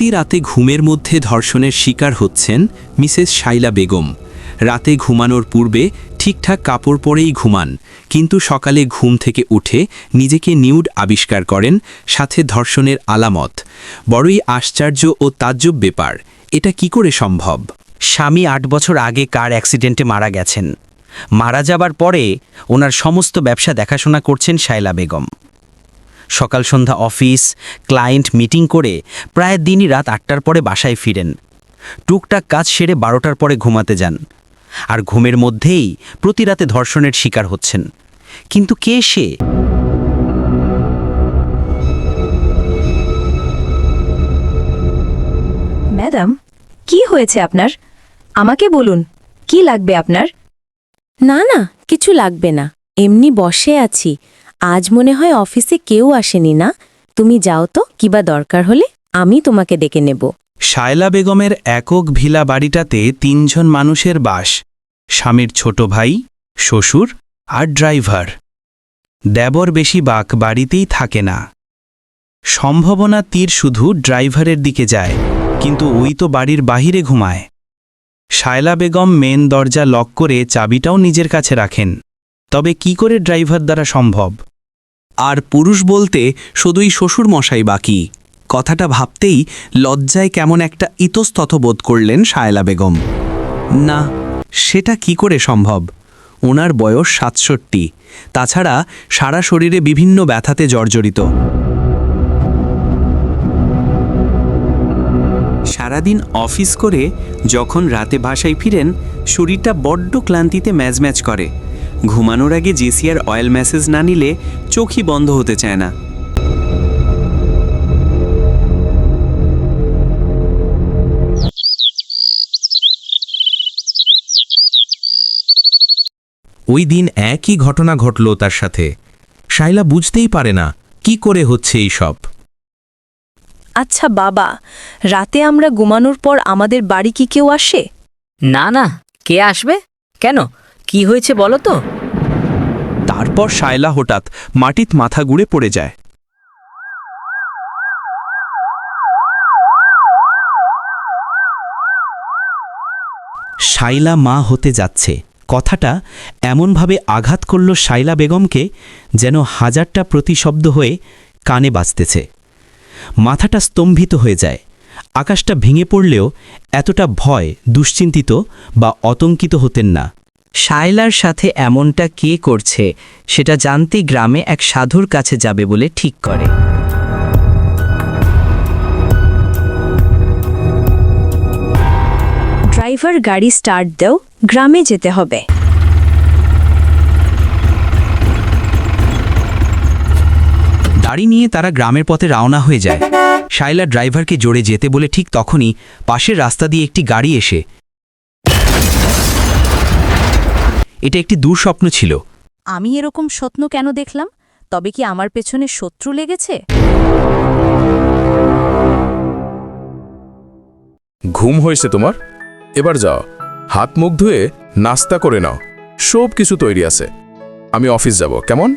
প্রতি রাতে ঘুমের মধ্যে ধর্ষণের শিকার হচ্ছেন মিসেস শাইলা বেগম। রাতে ঘুমানোর পূর্বে ঠিকঠাক কাপড় পরেই ঘুমান, কিন্তু সকালে ঘুম থেকে উঠে নিজেকে নিউড আবিষ্কার করেন, সাথে ধর্ষণের আলামত। বড়ই আশ্চর্য ও তাজ্জব ব্যাপার, এটা কি করে সম্ভব? স্বামী আট বছর আগে কার অ্যাক্সিডেন্টে মারা গেছেন? মারা যাবার পরে ওনার সমস্ত ব্যবসা দেখাশোনা করছেন শায়লা বেগম। সকাল সন্ধ্যা অফিস ক্লায়েন্ট মিটিং করে প্রায় দিনই রাত আটটার পরে বাসায় ফিরেন। টুকটাক কাজ সেরে বারোটার পরে ঘুমাতে যান। আর ঘুমের মধ্যেই প্রতি রাতে ধর্ষণের শিকার হচ্ছেন। কিন্তু কে সে? ম্যাডাম কি হয়েছে আপনার? আমাকে বলুন কি লাগবে আপনার? না না কিছু লাগবে না। এমনি বসে আছি। আজ মনে হয় অফিসে কেউ আসেনি না। তুমি যাও তো কিবা দরকার হলে, আমি তোমাকে ডেকে নেব। শায়লা বেগমের একক ভিলা বাড়িটাতে তিনজন মানুষের বাস, স্বামীর ছোট ভাই, শ্বশুর আর ড্রাইভার। দেবর বেশি বাক বাড়িতেই থাকে না। সম্ভাবনা তীর শুধু ড্রাইভারের দিকে যায়, কিন্তু ওই তো বাড়ির বাহিরে ঘুমায়। শায়লা বেগম মেন দরজা লক করে চাবিটাও নিজের কাছে রাখেন। তবে কি করে ড্রাইভার দ্বারা সম্ভব? আর পুরুষ বলতে শুধুই শ্বশুর মশাই বাকি। কথাটা ভাবতেই লজ্জায় কেমন একটা ইতস্তত বোধ করলেন শায়লা বেগম। না, সেটা কি করে সম্ভব? ওনার বয়স সাতষট্টি। তাছাড়া সারা শরীরে বিভিন্ন ব্যথাতে জর্জরিত। সারাদিন অফিস করে যখন রাতে বাসায় ফিরেন, শরীরটা বড্ড ক্লান্তিতে ম্যাজ ম্যাচ করে। ঘুমানোর আগে জেসিয়ার অয়েল ম্যাসেজ না নিলে চোখই বন্ধ হতে চায় না। ওই দিন একই ঘটনা ঘটল তার সাথে। শাইলা বুঝতেই পারে না কি করে হচ্ছে এই সব। আচ্ছা বাবা রাতে আমরা ঘুমানোর পর আমাদের বাড়ি কি কেউ আসে? না না কে আসবে? কেন? কি হয়েছে বলো তো? তারপর শায়লা হঠাৎ মাটিত মাথা গুড়ে পড়ে যায়। শাইলা মা হতে যাচ্ছে। কথাটা এমনভাবে আঘাত করল শাইলা বেগমকে যেন হাজারটা প্রতিশব্দ হয়ে কানে বাজতেছে। মাথাটা স্তম্ভিত হয়ে যায়। আকাশটা ভেঙে পড়লেও এতটা ভয়, দুশ্চিন্তিত বা অতঙ্কিত হতেন না। শায়লার সাথে এমনটা কে করছে সেটা জানতে গ্রামে এক সাধুর কাছে যাবে বলে ঠিক করে। ড্রাইভার গাড়ি স্টার্ট দেও গ্রামে যেতে হবে। গাড়ি নিয়ে তারা গ্রামের পথে রওনা হয়ে যায়। শাইলা ড্রাইভারকে জোরে যেতে বলে ঠিক তখনই পাশের রাস্তা দিয়ে একটি গাড়ি এসে এটা একটি দুঃস্বপ্ন ছিল। আমি এরকম স্বপ্ন কেন দেখলাম? তবে কি আমার পেছনে শত্রু লেগেছে? ঘুম হয়েছে তোমার? এবার যাও। হাত মুখ ধুয়ে নাস্তা করে নাও। সব কিছু তৈরি আছে। আমি অফিস যাব। কেমন?